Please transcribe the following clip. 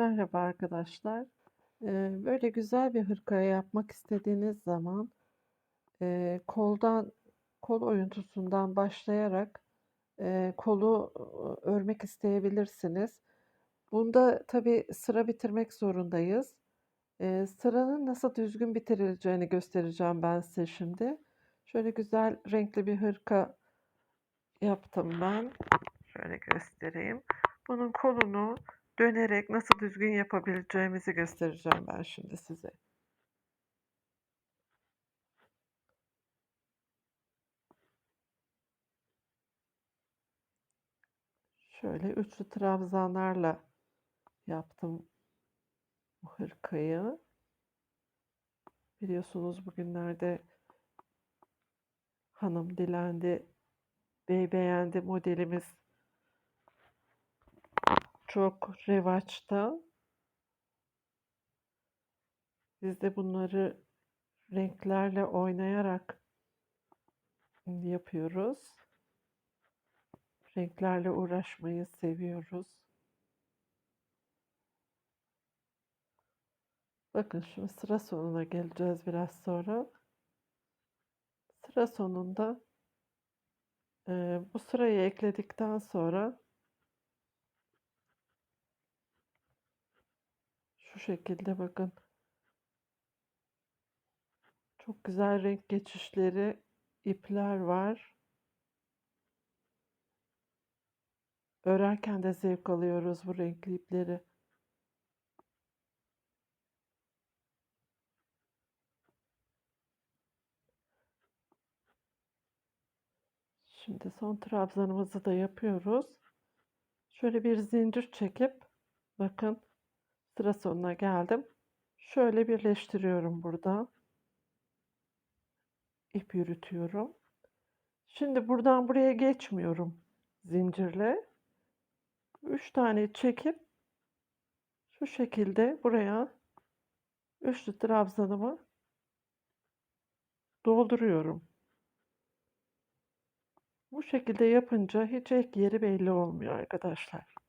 Merhaba arkadaşlar. Böyle güzel bir hırka yapmak istediğiniz zaman koldan kol oyuntusundan başlayarak kolu örmek isteyebilirsiniz. Bunda tabii sıra bitirmek zorundayız. Sıranın nasıl düzgün bitirileceğini göstereceğim ben size şimdi. Şöyle güzel renkli bir hırka yaptım ben. Şöyle göstereyim. Bunun kolunu dönerek nasıl düzgün yapabileceğimizi göstereceğim ben şimdi size. Şöyle üçlü trabzanlarla yaptım bu hırkayı. Biliyorsunuz bugünlerde hanım dilendi, bey beğendi modelimiz çok revaçta. Biz de bunları renklerle oynayarak yapıyoruz. Renklerle uğraşmayı seviyoruz. Bakın şimdi sıra sonuna geleceğiz biraz sonra. Sıra sonunda eee, bu sırayı ekledikten sonra şu şekilde bakın çok güzel renk geçişleri ipler var. Örerken de zevk alıyoruz bu renkli ipleri. Şimdi son trabzanımızı da yapıyoruz. Şöyle bir zincir çekip bakın sıra sonuna geldim. Şöyle birleştiriyorum burada. İp yürütüyorum. Şimdi buradan buraya geçmiyorum zincirle. 3 tane çekip şu şekilde buraya üçlü trabzanımı dolduruyorum. Bu şekilde yapınca hiç ek yeri belli olmuyor arkadaşlar.